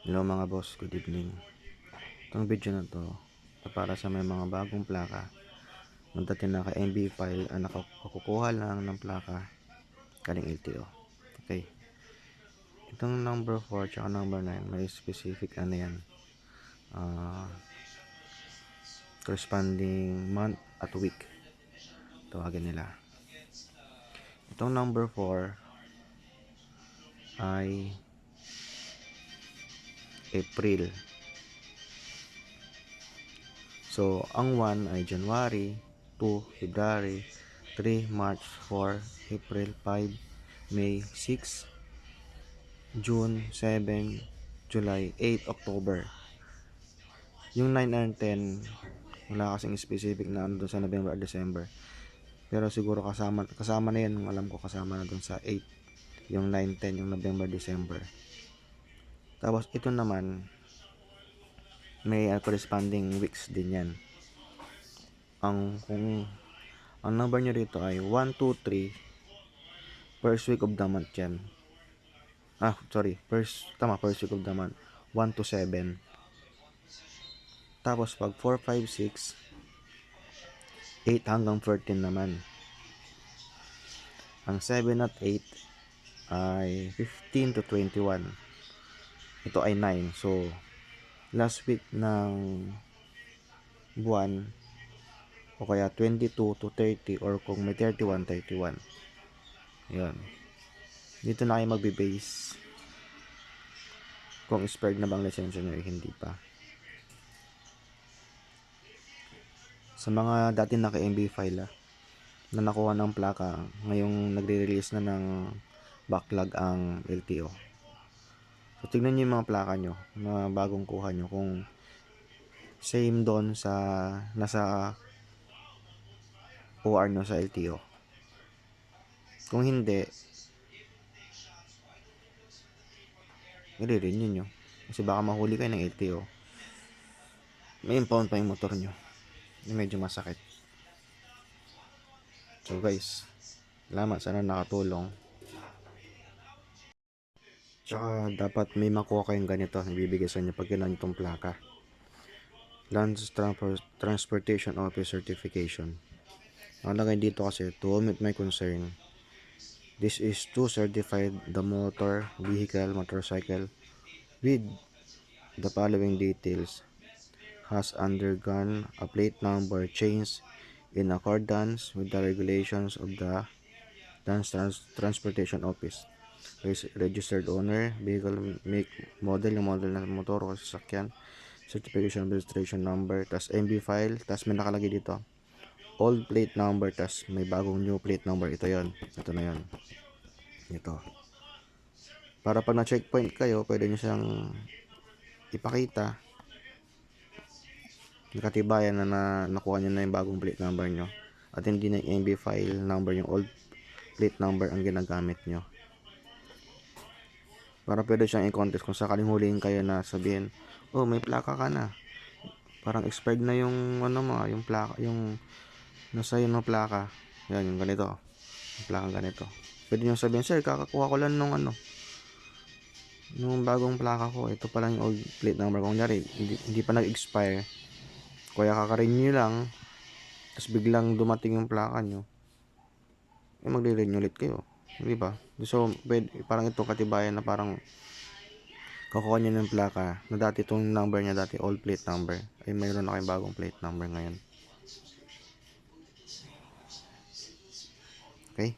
Hello mga boss, good evening. Itong video na to, para sa may mga bagong plaka. Dati na ka MB file, ang nakakukuha lang ng plaka, kaling LTO. Okay. Itong number 4 tsaka number 9, may specific ano yan. ah, corresponding month at week. Tawagin nila. Itong number 4 ay April. So, ang 1 ay January, 2, February, 3, March, 4, April, 5, May, 6, June, 7, July, 8, October. Yung 9 and 10, wala kasing specific na ano doon sa November or December. Pero siguro kasama, kasama na yan, alam ko kasama na doon sa 8, yung 9, 10, yung November, December. Tapos ito naman may uh, corresponding weeks din yan. Ang kung ang number nyo rito ay 1 2 3 first week of the month yan. Ah, sorry. First tama, first week of the month. 1 to 7. Tapos pag 4 5 6 8 hanggang 14 naman. Ang 7 at 8 ay 15 to 21 ito ay 9 so last week ng buwan o kaya 22 to 30 or kung may 31 31 yun. Dito na kayo magbe-base. Kung expired na bang lisensya nyo eh, hindi pa. Sa mga dati naka MB file ah, na nakuha ng plaka ngayong nagre-release na ng backlog ang LTO So, tignan nyo yung mga plaka nyo na bagong kuha nyo kung same doon sa nasa OR nyo sa LTO. Kung hindi, i-renew nyo. Kasi baka mahuli kayo ng LTO. May impound pa yung motor nyo. Medyo masakit. So guys, salamat sana nakatulong. Tsaka dapat may makuha kayong ganito na bibigay sa inyo pag kailangan itong plaka. Land Transpor- Transportation Office Certification. Nakalagay dito kasi to omit my concern. This is to certify the motor, vehicle, motorcycle with the following details has undergone a plate number change in accordance with the regulations of the Land Trans- Transportation Office registered owner, vehicle make, model, yung model ng motor o sasakyan, certification registration number, tas MB file, tas may nakalagay dito, old plate number, tas may bagong new plate number, ito yon ito na yon ito. Para pag na-checkpoint kayo, pwede nyo siyang ipakita, nakatibayan na, na nakuha nyo na yung bagong plate number nyo, at hindi na yung MB file number, yung old plate number ang ginagamit nyo para pwede siyang i-contest kung sakaling huliin kayo na sabihin, oh, may plaka ka na. Parang expired na yung, ano mo, yung plaka, yung nasa yun ng plaka. Yan, yung ganito. Yung plaka ganito. Pwede nyo sabihin, sir, kakakuha ko lang nung ano, nung bagong plaka ko. Ito pa lang yung old plate number. Kung nyari, hindi, hindi pa nag-expire. Kaya kakarenew lang, tapos biglang dumating yung plaka nyo, eh magre-renew ulit kayo. Di ba? So, parang ito katibayan na parang kukuha niya ng plaka na dati itong number niya dati, old plate number. Ay mayroon na kayong bagong plate number ngayon. Okay?